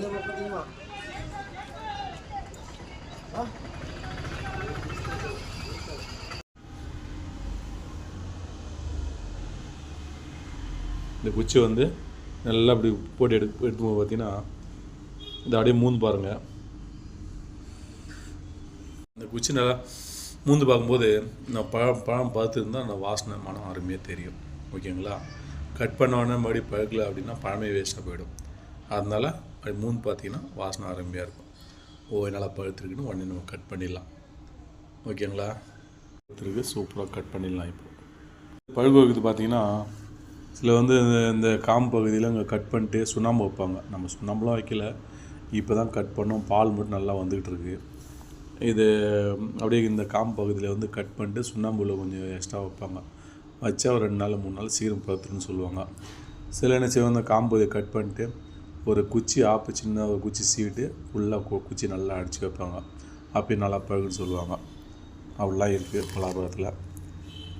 காய்ச்சல் பழைய ஆ இந்த குச்சி வந்து நல்லா அப்படி போட்டு எடுத்து எடுத்தும்போது பார்த்தீங்கன்னா இந்த அப்படியே மூந்து பாருங்கள் இந்த குச்சி நல்லா மூந்து பார்க்கும்போது நான் பழம் பழம் பார்த்துருந்தா அந்த வாசனை மனம் அருமையாக தெரியும். ஓகேங்களா? கட் பண்ண உடனே மறுபடியும் பழக்கலை அப்படின்னா பழமே வேஸ்ட்டாக போயிடும். அதனால் அது மூணு பார்த்தீங்கன்னா வாசனை அருமையாக இருக்கும். ஓ நல்லா பழுத்துருக்குன்னு உடனே நம்ம கட் பண்ணிடலாம். ஓகேங்களா? பழுத்துருக்கு சூப்பராக கட் பண்ணிடலாம் இப்போ. பழுகு வைக்கிறது பார்த்தீங்கன்னா சில வந்து இந்த இந்த காம்பு பகுதியில் இங்கே கட் பண்ணிட்டு சுண்ணாம்பு வைப்பாங்க. நம்ம சுண்ணாம்புலாம் வைக்கல. இப்போ தான் கட் பண்ணோம். பால் மட்டும் நல்லா வந்துக்கிட்டு இருக்கு. இது அப்படியே இந்த காம்பு பகுதியில் வந்து கட் பண்ணிட்டு சுண்ணாம்புல கொஞ்சம் எக்ஸ்ட்ரா வைப்பாங்க. வச்சா ஒரு ரெண்டு நாள் மூணு நாள் சீரம் பழுத்துருன்னு சொல்லுவாங்க. சில என்ன செய்வாங்க இந்த காம்பு கட் பண்ணிட்டு ஒரு குச்சி ஆப்பு சின்ன ஒரு குச்சி சீவிட்டு ஃபுல்லாக குச்சி நல்லா அடித்து வைப்பாங்க. அப்படி நல்லா பழகுன்னு சொல்லுவாங்க. அப்படிலாம் இருக்குது பலாபுரத்தில்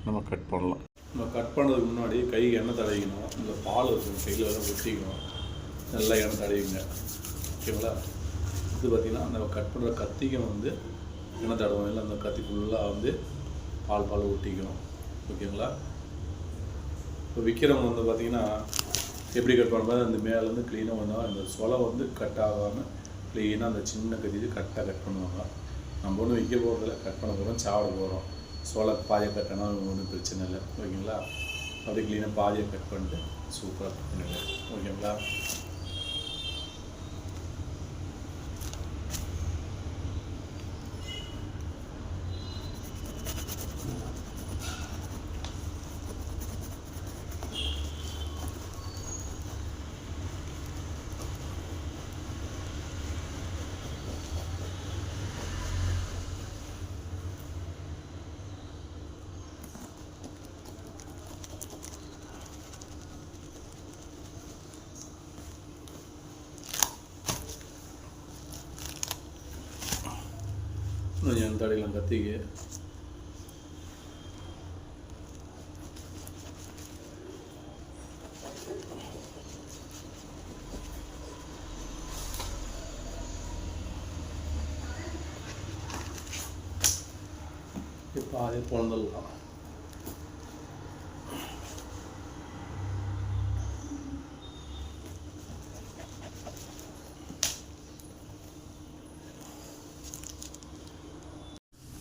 நம்ம கட் பண்ணலாம். நம்ம கட் பண்ணுறதுக்கு முன்னாடி கைக்கு எண்ணெய் தடவிக்கணும். இந்த பால் இருக்கும் கையில் வேறு ஒட்டிக்கணும் நல்லா எண்ணெய் தடவிங்க ஓகேங்களா இது பார்த்திங்கன்னா நம்ம கட் பண்ணுற கத்திக்கும் வந்து எண்ணெய் தடவும் இல்லை அந்த கத்தி ஃபுல்லாக வந்து பால் பால் ஒட்டிக்கணும் ஓகேங்களா? இப்போ விற்கிறவங்க வந்து பார்த்திங்கன்னா எப்படி கட் பண்ணும்போது அந்த மேலேருந்து க்ளீனாக வந்தால் அந்த சொலை வந்து கட் ஆகாமல் க்ளீனாக அந்த சின்ன கத்திட்டு கரெக்டாக கட் பண்ணுவாங்க. நம்ம ஒன்றும் வைக்க போகிறதில்ல கட் பண்ண போகிறோம் சாப்பிட போகிறோம் சோளை பாதியை கட்டினா ஒன்றும் பிரச்சனை இல்லை. ஓகேங்களா? அப்படியே க்ளீனாக பாதியை கட் பண்ணிட்டு சூப்பராக கட் பண்ணுங்க ஓகேங்களா? கொஞ்சம் எண்ணெய் தடையெல்லாம் கத்திக்கு இப்போ அதே பிறந்துடலாம்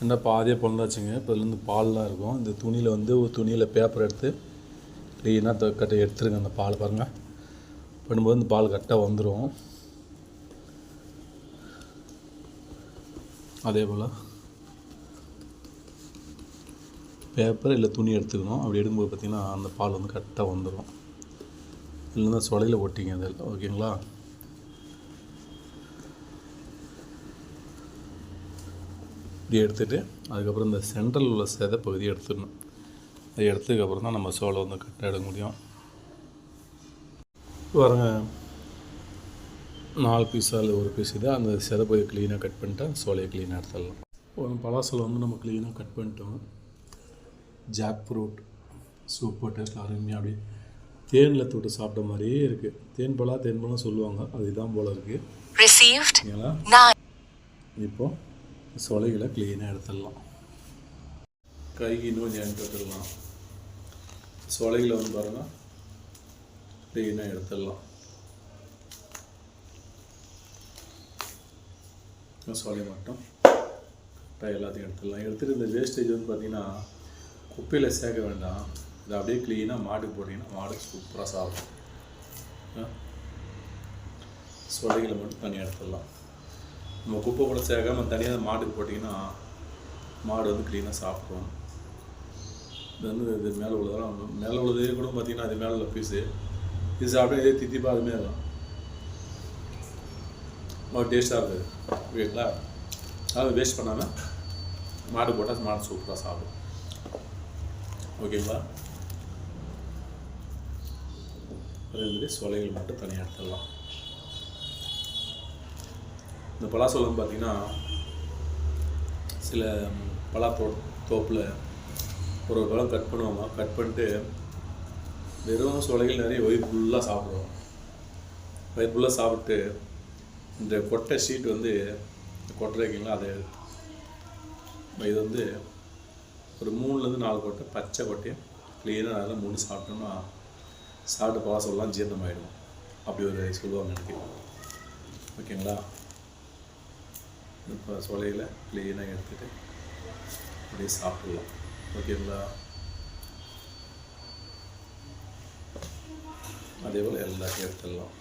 என்ன பாதியாக பிறந்தாச்சுங்க இப்போ இதுலேருந்து பால்லாம் இருக்கும். இந்த துணியில் வந்து ஒரு துணியில் பேப்பர் எடுத்து க்ளீனாக கட்டை எடுத்துருங்க அந்த பால் பாருங்கள் பண்ணும்போது இந்த பால் கரெக்டாக வந்துடும் அதே போல் பேப்பர் இல்லை துணி எடுத்துக்கணும். அப்படி எடுக்கும்போது பார்த்திங்கன்னா அந்த பால் வந்து கரெக்டாக வந்துடும் இல்லைன்னா சொலையில் ஒட்டிங்க அதில் ஓகேங்களா இப்படி எடுத்துகிட்டு அதுக்கப்புறம் இந்த சென்ட்ரல் உள்ள செதை பகுதியை எடுத்துடணும். அதை எடுத்ததுக்கப்புறம் தான் நம்ம சோளம் வந்து கரெக்டாக எடுக்க முடியும். பாருங்க நாலு பீஸ் அல்லது ஒரு பீஸ் இதை அந்த செதை பகுதியை க்ளீனாக கட் பண்ணிட்டா சோலையை க்ளீனாக எடுத்துடலாம். ஒரு பலாசலம் வந்து நம்ம க்ளீனாக கட் பண்ணிட்டோம். ஜாக் ஃப்ரூட் சூப்பர் டேஸ்ட் அருமையாக அப்படி தேனில் தொட்டு சாப்பிட்ட மாதிரியே இருக்குது தேன் பழா தேன் பழம் சொல்லுவாங்க. அதுதான் போல் இருக்குது Received. ஓகேங்களா 9. இப்போ சொலைகளை க்ளீனாக எடுத்துடலாம். கைக்கு இன்னும் கொஞ்சம் எடுத்துடலாம். சொலைகளை வந்து பாருங்கள் க்ளீனாக எடுத்துடலாம். சொலை மட்டும் கரெக்டாக எல்லாத்தையும் எடுத்துடலாம். எடுத்துகிட்டு இந்த வேஸ்டேஜ் வந்து பார்த்திங்கன்னா குப்பையில் சேர்க்க வேண்டாம். இதை அப்படியே க்ளீனாக மாட்டுக்கு போட்டிங்கன்னா மாடு சூப்பராக சாப்பிடும். சொலைகளை மட்டும் தனியாக எடுத்துடலாம். நம்ம குப்பை கூட சேர்க்காம தனியாக மாட்டுக்கு போட்டிங்கன்னா மாடு வந்து க்ளீனாக சாப்பிடும். இது வந்து இது மேலே உள்ளதெல்லாம் மேலே உள்ளதே கூட பார்த்தீங்கன்னா அது மேலே உள்ள பீஸு இது சாப்பிட்டா இதே தித்திப்பா அதுமே இருக்கும் ரொம்ப டேஸ்ட்டாக இருக்குது. ஓகேங்களா அதாவது வேஸ்ட் பண்ணாமல் மாடு போட்டால் மாடு சூப்பராக சாப்பிடும். ஓகேங்களா? அதே மாதிரி சொலைகள் மட்டும் தனியாக எடுத்துடலாம். இந்த பலாசோளம் பார்த்தீங்கன்னா சில பலா தோ தோப்பில் ஒரு ஒரு பழம் கட் பண்ணுவாங்க. கட் பண்ணிட்டு வெறும் சோலைகள் நிறைய வயிறு ஃபுல்லாக சாப்பிடுவோம் வயிறு ஃபுல்லாக சாப்பிட்டு இந்த கொட்டை ஷீட் வந்து கொட்டை வைக்கிங்களா அதை இது வந்து ஒரு மூணுலேருந்து நாலு கொட்டை பச்சை கொட்டையை க்ளீனாக அதில் மூணு சாப்பிட்டோம்னா சாப்பிட்டு பாசம்லாம் ஜீரணமாயிடும். அப்படி ஒரு சொல்லுவாங்க எனக்கு. ஓகேங்களா? இப்போ சொலையில் க்ளீனாக எடுத்துகிட்டு அப்படியே சாப்பிடலாம். ஓகேங்களா? அதே போல் எல்லாத்தையும் எடுத்துடலாம்.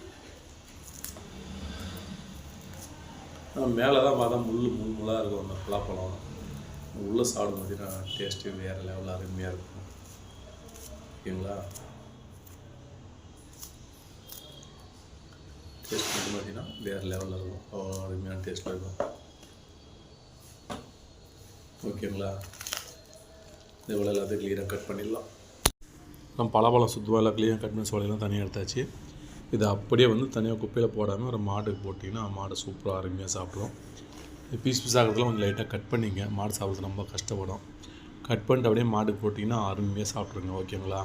மேலே தான் பார்த்தா முள் முள் முள்ளாக இருக்கும். அந்த பலாப்பழம். உள்ளே சாப்பிடும் பார்த்தீங்கன்னா டேஸ்ட்டு வேறு லெவலில் அருமையாக இருக்கும். ஓகேங்களா? டேஸ்ட் மட்டும் பார்த்தீங்கன்னா வேறு லெவலில் இருக்கும். அவ்வளோ அருமையான டேஸ்ட்டில் இருக்கும். ஓகேங்களா? இவ்வளோ எல்லாத்தையும் க்ளீனாக கட் பண்ணிடலாம். நம்ம பலாப்பழம் சுத்தமாக எல்லாம் க்ளீனாக கட் பண்ணி சோலையெல்லாம் தனியாக எடுத்தாச்சு. இதை அப்படியே வந்து தனியாக குப்பையில் போடாமல் ஒரு மாட்டுக்கு போட்டிங்கன்னா மாடு சூப்பராக அருமையாக சாப்பிடும். இது பீஸ் பீஸ் ஆகிறதுலாம் கொஞ்சம் லைட்டாக கட் பண்ணிங்க. மாடு சாப்பிட்றது ரொம்ப கஷ்டப்படும். கட் பண்ணிட்டு அப்படியே மாட்டுக்கு போட்டிங்கன்னா அருமையாக சாப்பிட்ருங்க ஓகேங்களா?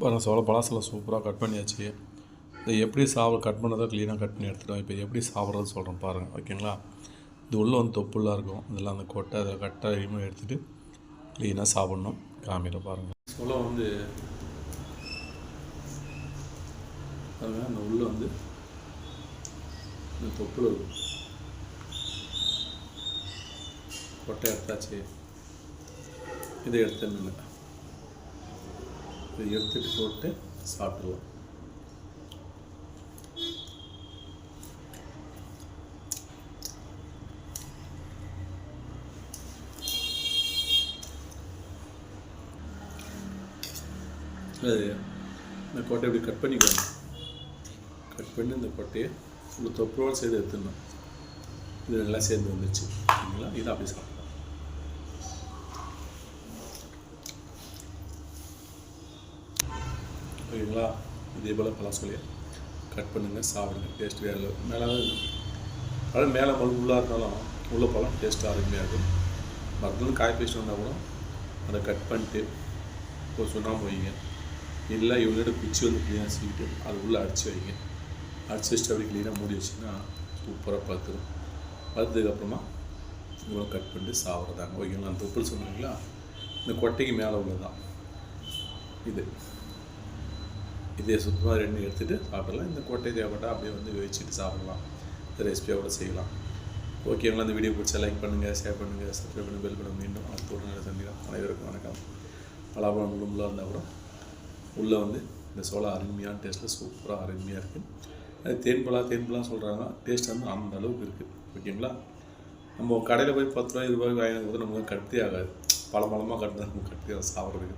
பாருங்கள் சோள பலாசலம் சூப்பராக கட் பண்ணியாச்சு. இதை எப்படி சாப்பிட கட் பண்ணதோ க்ளீனாக கட் பண்ணி எடுத்துட்டோம். இப்போ எப்படி சாப்பிட்றதுன்னு சொல்கிறேன் பாருங்கள் ஓகேங்களா? இது உள்ளே வந்து தொப்புலாம் இருக்கும். இதெல்லாம் அந்த கொட்டை அதை கட்டை எடுத்துகிட்டு க்ளீனாக சாப்பிட்ணும். காமியில் பாருங்கள் சோளம் வந்து அதுவே அந்த உள்ளே வந்து இந்த தொப்புள் இருக்கும் கொட்டை எடுத்தாச்சு. இதை எடுத்துன்னு இதை எடுத்துட்டு போட்டு சாப்பிடுவோம் அது இந்த கொட்டையை இப்படி கட் பண்ணிக்கணும் கட் பண்ணி இந்த கொட்டையை இந்த தொப்புரோடு சேர்த்து எடுத்துடணும். இது நல்லா சேர்ந்து வந்துச்சு சரிங்களா? இதை அப்படி சாப்பிடலாம். ஓகேங்களா இதே போல் பழம் சொல்லி கட் பண்ணுங்கள் சாப்பிடுங்க. டேஸ்ட் வேறு மேலே பழம் மேலே பழம் உள்ளாக இருந்தாலும் உள்ள பழம் டேஸ்ட்டாக அருமையாக இருக்கும். மறுபடியும் காய் பேஸ்ட் வந்தால் கூட அதை கட் பண்ணிட்டு ஒரு சுண்ணாம்பு வைங்க. இல்லை இவங்களோட குச்சி வந்து க்ளீனாக சீக்கிட்டு அது உள்ளே அடிச்சு வைங்க. அடிச்சு வச்சுட்டு அப்படி க்ளீனாக மூடி வச்சிங்கன்னா சூப்பராக பார்த்துரும் பார்த்ததுக்கப்புறமா இவ்வளோ கட் பண்ணிட்டு சாப்பிட்றதாங்க ஓகேங்களா? அந்த தொப்புள் சொன்னீங்களா இந்த கொட்டைக்கு மேலே உள்ளதான் இது. இதே சுத்தமாக ரெண்டு எடுத்துகிட்டு சாப்பிடலாம். இந்த கொட்டை தேவைப்பட்டால் அப்படியே வந்து வச்சுட்டு சாப்பிடலாம். இந்த ரெசிபியோட செய்யலாம். ஓகேங்களா? இந்த வீடியோ பிடிச்சா லைக் பண்ணுங்கள் ஷேர் பண்ணுங்கள் சப்ஸ்கிரைப் பண்ணி பெல் பண்ண மீண்டும் அடுத்த ஒரு நல்ல சந்திக்கலாம். அனைவருக்கும் வணக்கம். பலாபலம் இருந்தால் கூட உள்ளே வந்து இந்த சோளம் அருமையான டேஸ்ட்டில் சூப்பராக அருமையாக இருக்குது அது தேன்பலா தேன்பழா சொல்கிறாங்க டேஸ்ட் வந்து அந்த அளவுக்கு இருக்குது ஓகேங்களா நம்ம கடையில் போய் பத்து ரூபாய் இருபது ரூபாய் வாங்கினது போது நமக்கு கட்டி ஆகாது. பல பழமாக கட்டினா நமக்கு கட்டி ஆகும் சாப்பிட்றதுக்கு.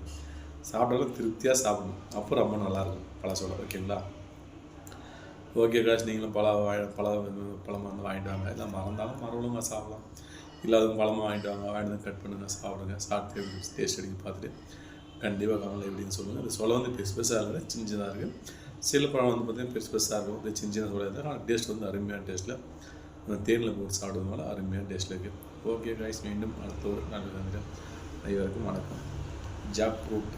சாப்பிட்டாலும் திருப்தியாக சாப்பிடணும். அப்போ ரொம்ப நல்லாயிருக்கும் பழ சோளம். ஓகேங்களா ஓகே காசு நீங்களும் பழ வாழ பழ பழமாக வந்து வாங்கிட்டு வாங்க. இல்லை மறந்தாலும் மறவளுங்க சாப்பிடலாம். இல்லாதவங்க பழமாக வாங்கிட்டு வாங்க. வாங்கிட்டு வந்து கட் பண்ணுங்கள் சாப்பிடுங்க. சாப்பிட்டு டேஸ்ட் அடிக்க பார்த்துட்டு கண்டிப்பாக கவலை எப்படின்னு சொல்லுங்கள் அது சொல்ல வந்து பெருசு பெருசாக இருக்குது சின்ன சின்னதாக இருக்குது சில பழம் வந்து பார்த்திங்கன்னா பெருசு பெருசாக இருக்கும். இந்த சின்ன சின்ன சொல்ல இருந்தால் ஆனால் டேஸ்ட் வந்து அருமையான டேஸ்ட்டில் அந்த தேனில் போட்டு சாப்பிடுறதுனால அருமையான டேஸ்ட்டில் இருக்குது ஓகே காய்ஸ் மீண்டும் அடுத்த ஒரு நல்ல வந்துட்டு அனைவருக்கும் வணக்கம். Jackfruit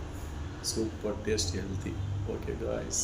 super taste healthy okay guys